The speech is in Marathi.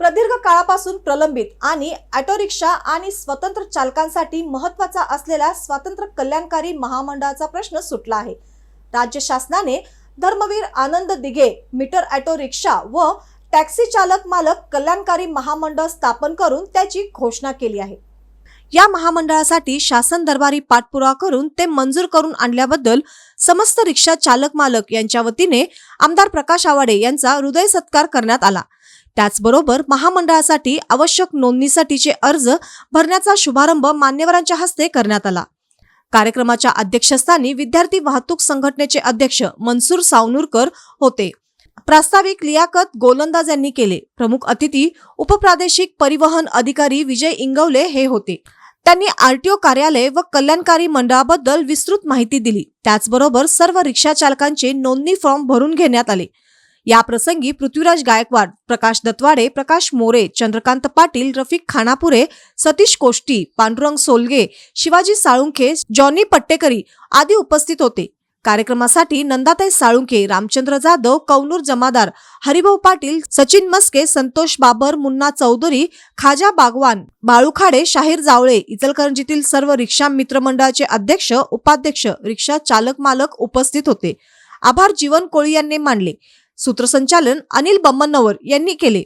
प्रदीर्घ काळापासून प्रलंबित आणि ऑटो रिक्षा आणि स्वतंत्र चालकांसाठी महत्त्वाचा असलेल्या स्वातंत्र्य कल्याणकारी महामंडळाचा प्रश्न सुटला आहे. राज्य शासनाने Dharmaveer Anand Dighe meter auto rickshaw व टॅक्सी चालक मालक कल्याणकारी महामंडळ स्थापन करून त्याची घोषणा केली आहे. या महामंडळासाठी शासन दरबारी पाठपुरावा करून ते मंजूर करून आणल्याबद्दल समस्त रिक्षा चालक मालक यांच्या वतीने आमदार प्रकाश आवाडे यांचा हृदय सत्कार करण्यात आला. त्याचबरोबर महामंडळासाठी आवश्यक नोंदणीसाठीचे अर्ज भरण्याचा शुभारंभ मान्यवरांच्या हस्ते करण्यात आला. कार्यक्रमाच्या अध्यक्षस्थानी विद्यार्थी वाहतूक संघटनेचे अध्यक्ष मनसूर सावनूरकर होते. प्रास्ताविक लियाकत गोलंदाज यांनी केले. प्रमुख अतिथी उपप्रादेशिक परिवहन अधिकारी विजय इंगवले हे होते. त्यांनी आरटीओ कार्यालय व कल्याणकारी मंडळाबद्दल विस्तृत माहिती दिली. त्याचबरोबर सर्व रिक्षा चालकांचे नोंदणी फॉर्म भरून घेण्यात आले. या प्रसंगी पृथ्वीराज गायकवाड प्रकाश दत्वाडे प्रकाश मोरे चंद्रकांत पाटील रफिक खानापुरे सतीश कोष्टी पांडुरंग सोलगे शिवाजी साळुंखे जॉनी पट्टेकरी आदी उपस्थित होते. कार्यक्रमासाठी नंदाताई साळुंखे रामचंद्र जाधव कौनूर जमादार हरिभाऊ पाटील सचिन मस्के संतोष बाबर मुन्ना चौधरी खाजा बागवान बाळूखाडे शाहीर जावळे इचलकरंजीतील सर्व रिक्षा मित्रमंडळाचे अध्यक्ष उपाध्यक्ष रिक्षा चालक मालक उपस्थित होते. आभार जीवन कोळी यांनी मानले. सूत्रसंचालन अनिल बम्मनवर यांनी केले.